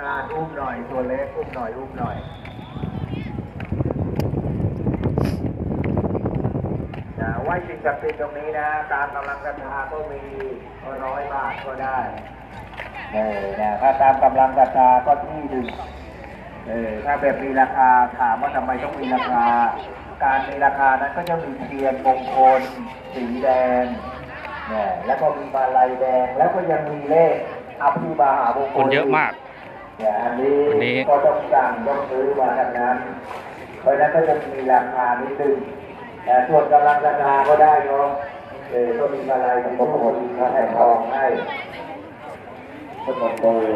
งานอุ้มหน่อยตัวเล็กอุ้มหน่อยอุ้มหน่อยนะไหวสิ่งศักดิ์สิทธิ์ตรงนี้นะ ตามกำลังศรัทธาก็มีร้อยบาทก็ได้เออนะถ้าตามกำลังศรัทธาก็ที่หนึ่งเออถ้าแบบมีราคาถามว่าทำไมต้องมีราคา การมีราคานั้นก็จะมีเทียนมงคลสีแดงเนี่ยแล้วก็มีมาลัยแดงแล้วก็ยังมีเลขอภิมหามงคลคนเยอะมาก อันนี้วันนี้ก็ต้องสั่งต้องซื้อมาทางนั้นเพราะฉะนั้นก็จะมีราคานิดนึงแต่ส่วนกำลังราคาก็ได้เนาะเออก็มีอะไรมีมงคลมีแผ่นทองให้ก็หมดเลย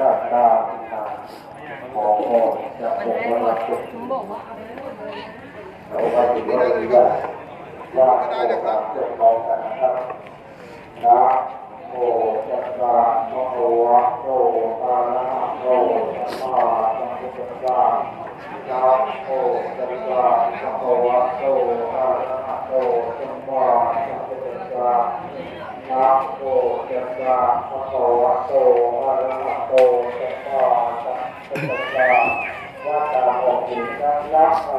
ก็ก็ขอขอจะบอกว่าเราเก็บเราก็ถือว่าดีว่าว่าเราจะมองกันนะครับ นะโมตัสสะภะคะวะโตอะระหะโตสัมมาสัมพุทธัสสะนะโมตัสสะภะคะวะโตอะระหะโตสัมมาสัมพุทธัสสะยะตาโมหินะนะโม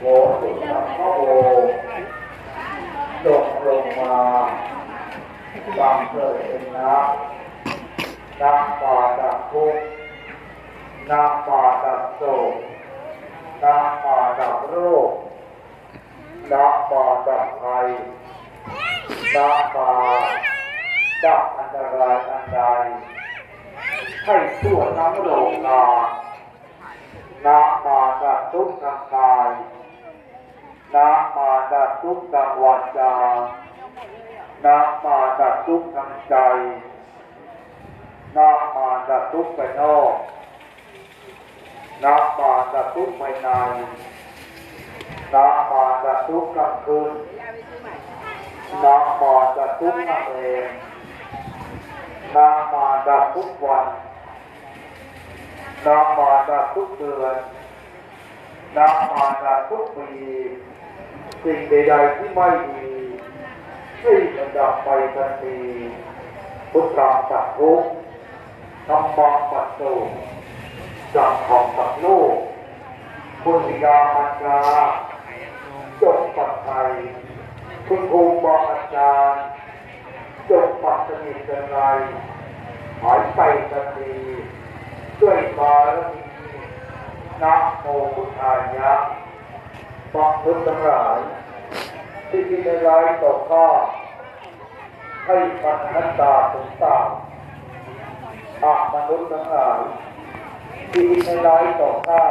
โมตุสัมภะโวจงลงมาบังเกิดเป็นน้ำน้ำป่าดักข์ น้ำป่าดับโศกน้ำป่าดับโรคน้ำป่าดับภัยน้ำป่าดับอันตรายอันใดให้ชั่วทั้งโลกาน้ำป่าดับทุกข์ทางกายนะมาดัดทุกข์ทางวาจานะมาดัดทุกข์ทางใจนะมาดัดทุกข์ภายนอก นะมาดัดทุกข์ภายนนะมาดัดทุกกลางคืนนะมาดัดทุกนั่นเองนะมาดัดทุกวันนะมาดัดทุกเดือนนะมาดัดทุกปีสิ่งใดๆที่ไม่ดีให้มันดับไปทันทีพุทธังสัพพุทธรรมังปัสโต สังฆังปัสโลกคุณยามันดาจงปัดไทยคุณครูบอกอาจารย์จงปัดสนิทกันไรหายไปทันทีด้วยบารมีนะโมพุทธายะฟังพุทธทั้งหลายที่ที่ในร้ายต่อข้าให้ปัญหัตตาสงสารอามนุษย์ทั้งหลาย ที่ที่ในร้ายต่อข้า